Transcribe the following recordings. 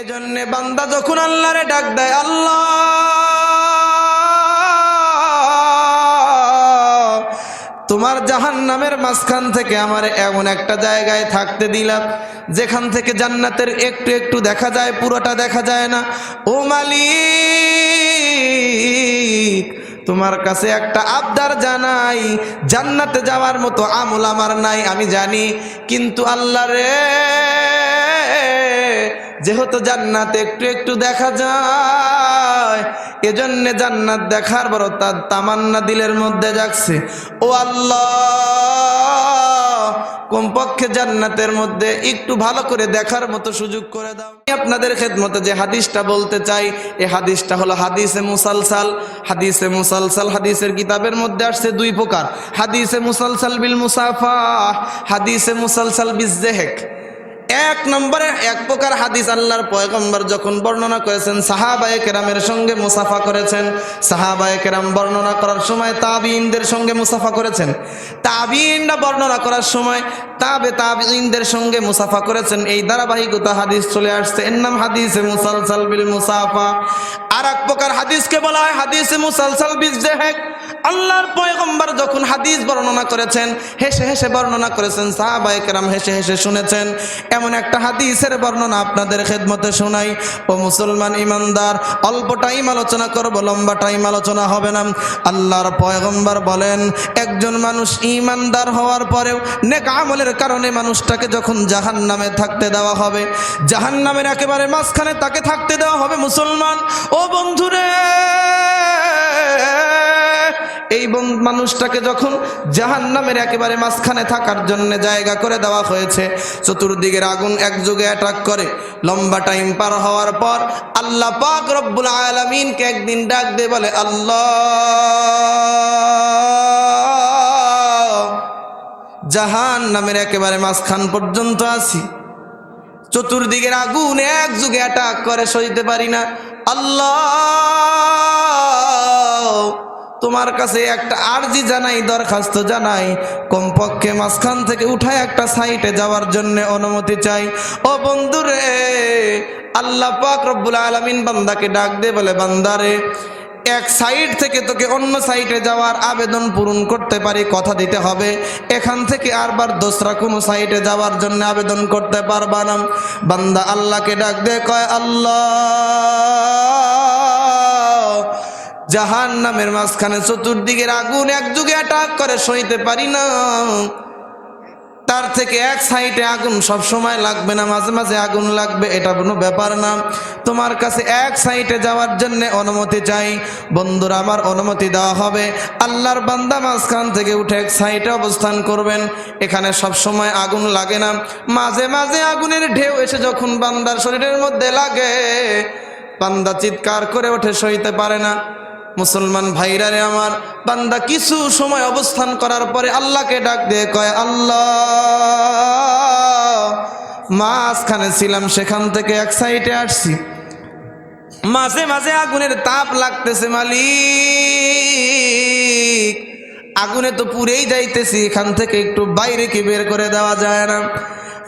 এজন্য বান্দা যখন আল্লাহরে ডাক দেয়, আল্লাহ, তোমার জাহান নামের মাঝখান থেকে আমার এমন একটা জায়গায় থাকতে দিলাম যেখান থেকে জান্নাতের একটু একটু দেখা যায়, পুরোটা দেখা যায় না। ও মালিক, তোমার কাছে একটা আবদার জানাই, জান্নাতে যাওয়ার মতো আমল আমার নাই, আমি জানি, কিন্তু আল্লাহ রে যেহেতু জান্নাত একটু একটু দেখা যায়, এজন্য জান্নাত দেখার বড় তার তামান্না দিলের মধ্যে যাচ্ছে ও আল্লাহ, কমপক্ষে জান্নাতের মধ্যে একটু ভালো করে দেখার মতো সুযোগ করে দাও। আমি আপনাদের খেদমতে যে হাদিসটা বলতে চাই এই হাদিসটা হলো হাদিসে মুসালসাল। হাদিসে মুসালসাল হাদিসের কিতাবের মধ্যে আসছে দুই প্রকার। হাদিসে মুসালসাল বিল মুসাফা হাদিসে মুসালসাল বিজেহেক এক নম্বরে এক প্রকার হাদিস আল্লাহর পয়গম্বর যখন বর্ণনা করেছেন, সাহাবায়ে কেরামের সঙ্গে মুসাফা করেছেন। সাহাবায়ে কেরাম বর্ণনা করার সময় তাবিইনদের সঙ্গে মুসাফা করেছেন। তাবিইনরা বর্ণনা করার সময় তাবে তাবিইনদের সঙ্গে মুসাফা করেছেন। এই ধারাবাহিকতা হাদিস চলে আসছে। এর নাম হাদিসে মুসালসাল বিল মুসাফা। আর এক প্রকার হাদিসকে বলা হয় হাদিসে মুসালসাল বিল জেহেক। আল্লাহর পয়গম্বর যখন হাদিস বর্ণনা করেছেন, হেসে হেসে বর্ণনা করেছেন, সাহাবায়ে কেরাম হেসে হেসে শুনেছেন, এমন একটা হাদিসের বর্ণনা আপনাদের খেদমতে শোনাই। ও মুসলমান ইমানদার, অল্প টাইম আলোচনা করব, লম্বা টাইম আলোচনা হবে না। আল্লাহর পয়গম্বর বলেন, একজন মানুষ ইমানদার হওয়ার পরেও নেক আমলের কারণে মানুষটাকে যখন জাহান নামে থাকতে দেওয়া হবে জাহান নামের একেবারে মাঝখানে তাকে থাকতে দেওয়া হবে মুসলমান। ও বন্ধুরে! এই মানুষটাকে যখন জাহান নামের একেবারে মাঝখানে থাকার জন্য জায়গা করে দেওয়া হয়েছে, চতুর্দিকের আগুন একযোগে অ্যাটাক করে। লম্বা টাইম পার হওয়ার পর আল্লাহ পাক রব্বুল আলমিনকে একদিন ডাক দিয়ে বলে, আল্লাহ জাহান নামের একেবারে মাঝখান পর্যন্ত আছি। চতুর্দিকের আগুন এক যুগে অ্যাটাক করে, সইতে পারি না। আল্লাহ তোমার কাছে একটা আরজি জানাই, দরখাস্ত জানাই। কমপক্ষে মাঝখান থেকে উঠায় একটা সাইটে যাওয়ার জন্য অনুমতি চাই। ও বন্ধুরে আল্লাহ পাক রব্বুল আলমিন বান্দাকে ডাক দে বলে বান্দারে এক সাইড থেকে তোকে অন্য সাইডে যাওয়ার আবেদন পূরণ করতে পারি, কথা দিতে হবে। এখান থেকে আরবার দোসরা কোনো সাইডে যাওয়ার জন্য আবেদন করতে পারবা না। বান্দা আল্লাহকে ডাক দে কয়, আল্লাহ। জাহান নামের মাঝখানে চতুর্দিকের আগুন এক যুগে অ্যাটাক করে, সইতে পারি না। তার থেকে এক সাইডে আগুন সব সময় লাগবে না, মাঝে মাঝে আগুন লাগবে, এটা কোনো ব্যাপার না। তোমার কাছে এক সাইডে যাওয়ার জন্য অনুমতি চাই। বন্ধুরা, আমার অনুমতি দেওয়া হবে। আল্লাহর বান্দা মাঝখান থেকে উঠে এক সাইডে অবস্থান করবেন। এখানে সব সময় আগুন লাগে না। মাঝে মাঝে আগুনের ঢেউ এসে যখন বান্দার শরীরের মধ্যে লাগে, বান্দা চিৎকার করে ওঠে, সইতে পারে না। মুসলমান ভাইরারে আমার, বান্দা কিছু সময় অবস্থান করার পরে আল্লাহকে ডাক দিয়ে কয়, আল্লাহ! মাঝখানে ছিলাম, সেখান থেকে এক সাইডে আসছি। মাঝে মাঝে আগুনের তাপ লাগতেছে, মালিক! আগুনে তো পুরেই যাইতেছি, এখান থেকে একটু বাইরে কি বের করে দেওয়া যায় না।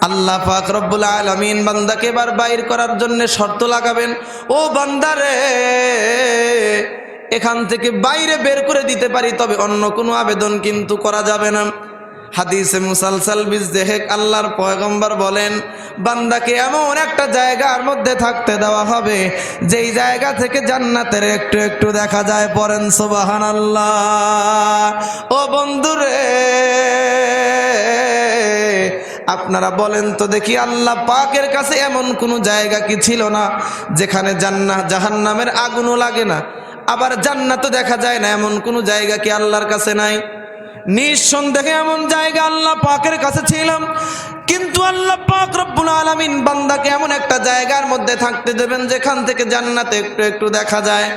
আল্লাহ পাক রব্বুল আলমিন বান্দাকে এবার বাইর করার জন্য শর্ত লাগাবেন, ও বান্দারে এখান থেকে বাইরে বের করে দিতে পারি, তবে অন্য কোনো আবেদন কিন্তু করা যাবে না। হাদিসে মুসালসাল বিজ দেহেক আল্লাহর পয়গম্বর বলেন, বান্দাকে এমন একটা জায়গার মধ্যে থাকতে দেওয়া হবে, যেই জায়গা থেকে জান্নাতের একটু একটু দেখা যায় পরেন সোবাহান আল্লাহ ও বন্ধুরে, আপনারা বলেন তো দেখি আল্লাহ পাকের কাছে এমন কোনো জায়গা কি ছিল না, যেখানে জান্না জাহান্নামের আগুনও লাগে না? আবার জান্নাতও দেখা যায় না, এমন কোনো জায়গা কি আল্লাহর কাছে নাই? নিঃসন্দেহে এমন জায়গা আল্লাহ পাকের কাছে ছিলাম, কিন্তু আল্লাহ পাক রব্বুল আলামিন বান্দাকে এমন একটা জায়গার মধ্যে থাকতে দেবেন, যেখান থেকে জান্নাতে একটু একটু দেখা যায়।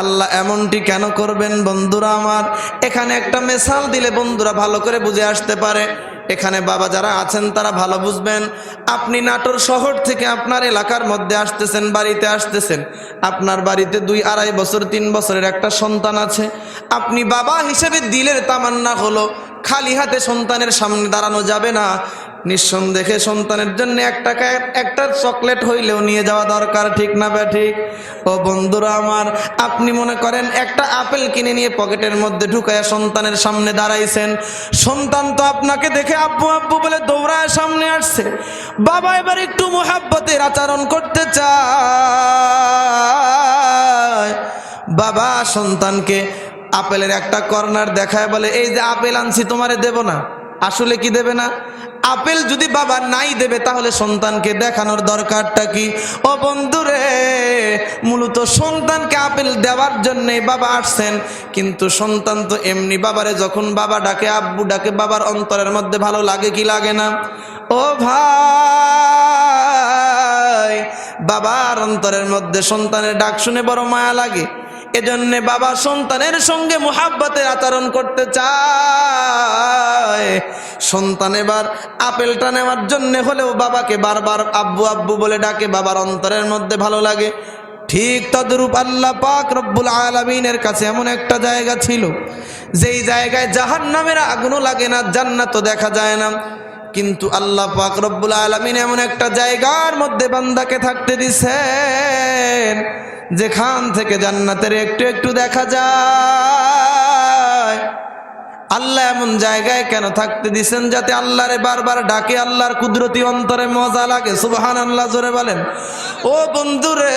আল্লাহ এমনটি কেন করবেন বন্ধুরা আমার? এখানে একটা মেশাল দিলে বন্ধুরা ভালো করে বুঝে আসতে পারে। এখানে বাবা যারা আছেন তারা ভালো বুঝবেন। আপনি নাটোর শহর থেকে আপনার এলাকার মধ্যে আসতেছেন, বাড়িতে আসতেছেন। আপনার বাড়িতে দুই আড়াই বছর, তিন বছরের একটা সন্তান আছে। আপনি বাবা হিসেবে দিলের তামান্না হলো, খালি হাতে সন্তানের সামনে দাঁড়ানো যাবে না। নিঃসন্দেহে সন্তানের জন্য এক টাকা, একটা চকলেট হইলেও নিয়ে যাওয়া দরকার, ঠিক না বা ঠিক? ও বন্ধুরা আমার, আপনি মনে করেন একটা আপেল কিনে নিয়ে পকেটের মধ্যে ঢুকায় সন্তানের সামনে দাঁড়াইছেন? সন্তান তো আপনাকে দেখে আব্বু আব্বু বলে দৌড়ায় সামনে আসছে। বাবা এবার একটু মোহাব্বতের আচরণ করতে চায়। বাবা সন্তানকে আপেলের একটা কর্নার দেখায় বলে, এই যে আপেল আনছি তোমারে দেব না। আসলে কি দেবে না? আপেল যদি বাবা নাই দেবে, তাহলে সন্তানকে দেখানোর দরকারটা কি? ও বন্ধুরে, মূলত সন্তানকে আপেল দেওয়ার জন্যে বাবা আসছেন। কিন্তু সন্তান তো এমনি বাবারে যখন বাবা ডাকে, আব্বু ডাকে, বাবার অন্তরের মধ্যে ভালো লাগে কি লাগে না? ও ভাই, বাবার অন্তরের মধ্যে সন্তানের ডাক শুনে বড় মায়া লাগে। এজন্যে বাবা সন্তানের সঙ্গে মোহাব্বতের আচরণ করতে চায়। সন্তান এবার আপেলটা নেওয়ার জন্য হলেও বাবাকে বারবার আব্বু আব্বু বলে ডাকে, বাবার অন্তরের মধ্যে ভালো লাগে। ঠিক তদরূপ আল্লাহ পাক রব্বুল আলমিনের কাছে এমন একটা জায়গা ছিল, যেই জায়গায় জাহান নামের আগুনও লাগে না, জান্নাতও দেখা যায় না। কিন্তু আল্লাহ পাক রব্বুল আলমিন এমন একটা জায়গার মধ্যে বান্দাকে থাকতে দিছেন। যেখান থেকে জান্নাতের একটু একটু দেখা যায়। আল্লাহ এমন জায়গায় কেন থাকতে দিছেন যাতে আল্লাহরে বারবার ডাকে, আল্লাহর কুদরতি অন্তরে মজা লাগে? সুবহান আল্লাহ জোরে বলেন। ও বন্ধুরে,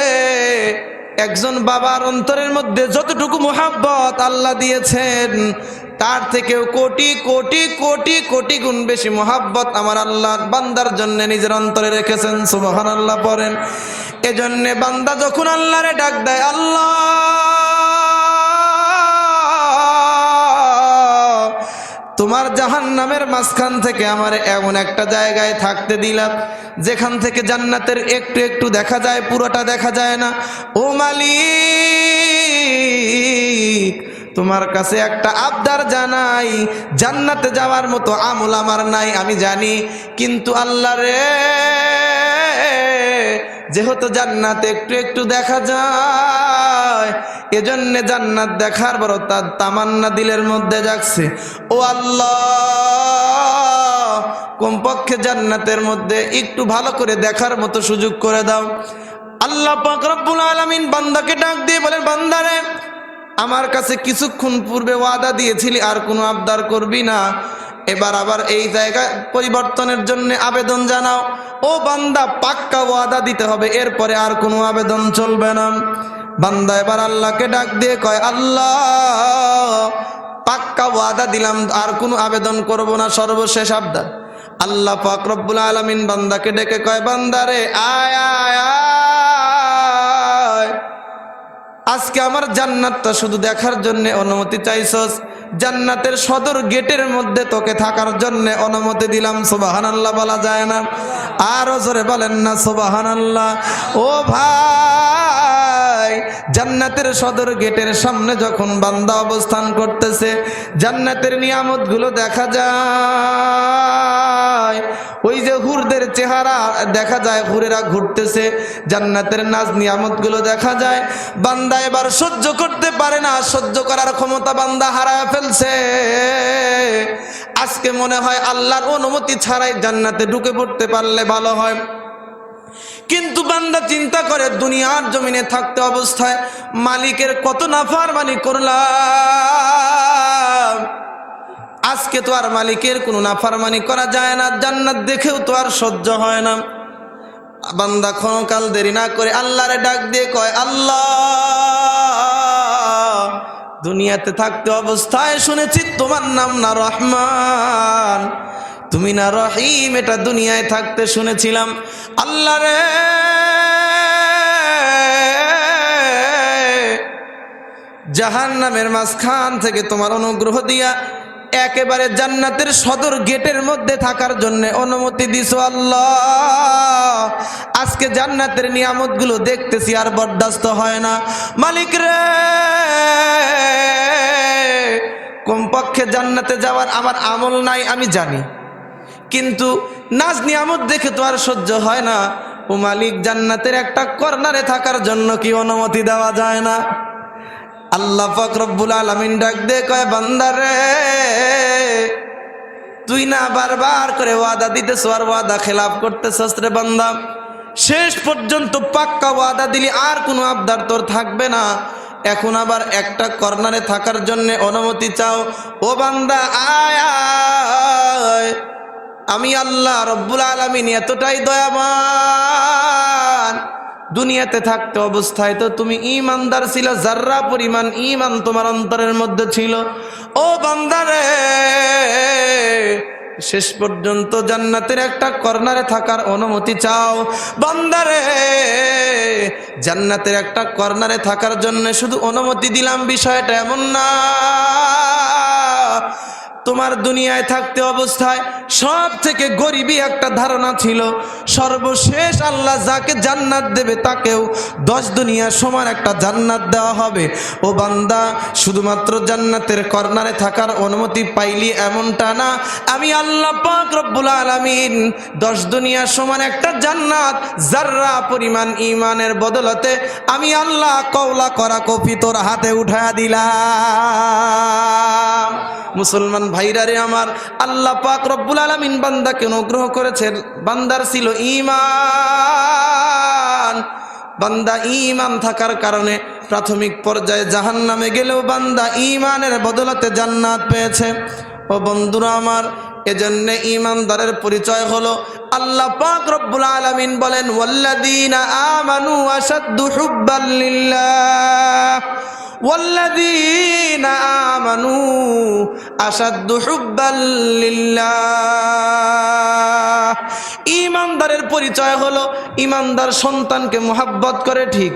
একজন বাবার অন্তরের মধ্যে যতটুকু মোহাব্বত আল্লাহ দিয়েছেন তার থেকেও কোটি কোটি কোটি কোটি গুণ বেশি মোহাব্বত আমার আল্লাহ বান্দার জন্য নিজের অন্তরে রেখেছেন সুবহান আল্লাহ পড়েন। এজন্যে বান্দা যখন আল্লাহরে ডাক দেয়, আল্লাহ, তোমার জাহান নামের মাঝখান থেকে আমার এমন একটা জায়গায় থাকতে দিলাম, যেখান থেকে জান্নাতের একটু একটু দেখা যায়, পুরোটা দেখা যায় না। ও মালিক তোমার কাছে একটা আবদার জানাই, জান্নাতে যাওয়ার মতো আমল আমার নাই, আমি জানি। কিন্তু আল্লাহ রে, যেহেতু জান্নাতে একটু একটু দেখা যায়, এজন্যে জান্নাত দেখার বড় তার তামান্না দিলের মধ্যে যাচ্ছে। ও আল্লাহ, কমপক্ষে জান্নাতের মধ্যে একটু ভালো করে দেখার মতো সুযোগ করে দাও। আল্লাহ পাক রব্বুল আলামিন বান্দাকে ডাক দিয়ে বলেন বান্দারে আমার কাছে কিছুক্ষণ পূর্বে ওয়াদা দিয়েছিলি, আর কোনো আবদার করবি না। এবার আবার এই জায়গা পরিবর্তনের জন্য আবেদন জানাও। ও বান্দা, পাক্কা ওয়াদা দিতে হবে, এরপরে আর কোনো আবেদন চলবে না। বান্দা, এবার আল্লাহকে ডাক দিয়ে কয়, আল্লাহ, পাক্কা ওয়াদা দিলাম, আর কোনো আবেদন করব না, সর্বশেষ আবদার। আল্লাহ পাক রব্বুল আলামিন বান্দাকে ডেকে কয় বান্দারে আয় আয় আয়। আজকে আমার জান্নাতটা শুধু দেখার জন্য অনুমতি চাইছস। জান্নাতের সদর গেটের মধ্যে তোকে থাকার জন্য অনুমতি দিলাম সোবাহান আল্লাহ বলা যায় না। আরও জোরে বলেন না সোবাহান আল্লাহ ও ভাই! জান্নাতের সদর গেটের সামনে যখন বান্দা অবস্থান করতেছে, জান্নাতের নিয়ামতগুলো দেখা যায়। ওই যে হুরদের চেহারা দেখা যায়, হুরেরা ঘুরতেছে, জান্নাতের নাজ নিয়ামতগুলো দেখা যায়। বান্দা এবার সহ্য করতে পারে না, সহ্য করার ক্ষমতা বান্দা হারায় ফেলছে। আজকে মনে হয় আল্লাহর অনুমতি ছাড়াই জান্নাতে ঢুকে পড়তে পারলে ভালো হয়। কিন্তু বান্দা চিন্তা করে, দুনিয়ার জমিনে থাকতে অবস্থায় মালিকের কত নাফার মালিক করলাম। আজকে তো আর মালিকের কোনো নাফারমানি করা যায় না, জান্নাত দেখেও তো আর সহ্য হয় না। বান্দা ক্ষণকাল দেরি না করে আল্লাহরে ডাক দিয়ে কয়, আল্লাহ, দুনিয়াতে থাকতে অবস্থায় শুনেছি তোমার নাম না রহমান। তুমি না রহিম, এটা দুনিয়ায় থাকতে শুনেছিলাম। আল্লাহ রে। জাহান নামের মাঝখান থেকে তোমার অনুগ্রহ দিয়া একেবারে জান্নাতের সদর গেটের মধ্যে থাকার জন্য অনুমতি দিছ আল্লাহ। আজকে জান্নাতের নিয়ামতগুলো দেখতেছি, আর বরদাস্ত হয় না। মালিক রে। কমপক্ষে জান্নাতে যাওয়ার আমার আমল নাই, আমি জানি। কিন্তু নাজ নিয়ামত দেখে তো আর সহ্য হয় না। ও মালিক জান্নাতের একটা কর্নারে থাকার জন্য কি অনুমতি দেওয়া যায় না? আল্লাহ ফকরব্বুল আলমিন ডাক দে কয় বান্দারে তুই না বারবার করে ওয়াদা দিতেছ আর ওয়াদা খেলাপ করতেছস রে বান্দা। শেষ পর্যন্ত পাক্কা ওয়াদা দিলি আর কোনো আবদার তোর থাকবে না। এখন আবার একটা কর্নারে থাকার জন্য অনুমতি চাও। ও বান্দা আয়। আমি আল্লাহ রব্বুল আলমিন এতটাই দয়াবান। দুনিয়াতে থাকতে অবস্থায় তো তুমি ইমানদার ছিল, যার্রা পরিমাণ ইমান তোমার অন্তরের মধ্যে ছিল। ও বান্দারে, শেষ পর্যন্ত জান্নাতের একটা কর্নারে থাকার অনুমতি চাও। বান্দারে, জান্নাতের একটা কর্নারে থাকার জন্য শুধু অনুমতি দিলাম, বিষয়টা এমন না। তোমার দুনিয়ায় থাকতে অবস্থায় সব থেকে গরিবী একটা ধারণা ছিল। সর্বশেষ আল্লাহ যাকে জান্নাত দেবে তাকেও দশ দুনিয়ার সমান একটা জান্নাত দেওয়া হবে। ও বান্দা, শুধুমাত্র জান্নাতের কর্নারে থাকার অনুমতি পাইলি এমনটা না। আমি আল্লাহ পাক রব্বুল আলামিন দশ দুনিয়ার সমান একটা জান্নাত জাররা পরিমাণ ইমানের বদলতে আমি আল্লাহ কওলা করা কফি তোর হাতে উঠায়া দিলাম। মুসলমান ভাইরা রে আমার, আল্লাহ পাক রব্বুল আলমিন বান্দাকে অনুগ্রহ করেছেন। বান্দার ছিল ইমান বান্দা ইমান থাকার কারণে প্রাথমিক পর্যায়ে জাহান নামে গেলেও বান্দা ইমানের বদলাতে জান্নাত পেয়েছে। ও বন্ধুরা আমার এজন্য ইমানদারের পরিচয় হলো আল্লাহ পাক রব্বুল আলামিন বলেন, ওয়াল্লাযীনা আমানু আশাদ্দু হুব্বাল লিল্লাহ, ওয়াল্লাযীনা আমানু আশাদ্দু হুব্বাল লিল্লাহ। ইমানদারের পরিচয় হলো, ইমানদার সন্তানকে মোহাব্বত করে ঠিক,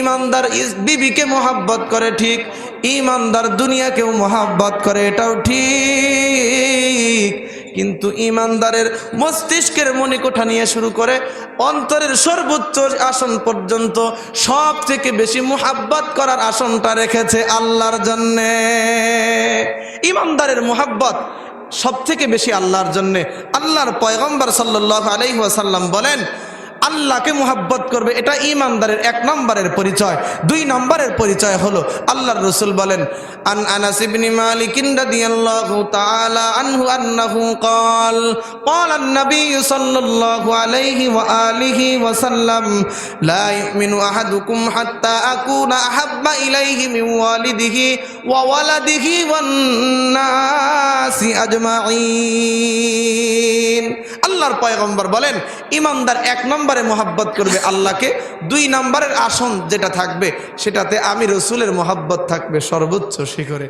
ইমানদার বিবিকে মোহাব্বত করে ঠিক, ইমানদার দুনিয়াকেও মোহাব্বত করে এটাও ঠিক। কিন্তু ইমানদারের মস্তিষ্কের মণিকোঠা নিয়ে শুরু করে অন্তরের সর্বোচ্চ আসন পর্যন্ত সব থেকে বেশি মোহাব্বত করার আসনটা রেখেছে আল্লাহর জন্যে। ইমানদারের মুহাব্বত সব থেকে বেশি আল্লাহর জন্যে আল্লাহর পয়গম্বর সাল্লাহ আলহিহাসাল্লাম বলেন আল্লাহকে মুহাব্বত করবে এটা ইমানদারের এক নম্বরের পরিচয় দুই নম্বরের পরিচয় হলো আল্লাহর রসুল বলেন আন আনাস ইবনে মালিক রাদিয়াল্লাহু তাআলা আনহু আন্নাহু قال قال النبي صلى الله عليه وآله وسلم لا يؤمن أحدكم حتى أكون أحب إليه من والده وولده والناس أجمعين আল্লাহর পয়গম্বর বলেন, ইমানদার এক নম্বরে মোহাব্বত করবে আল্লাহকে, দুই নম্বরের আসন যেটা থাকবে সেটাতে আমি রসুলের মোহাব্বত থাকবে সর্বোচ্চ শিখরে।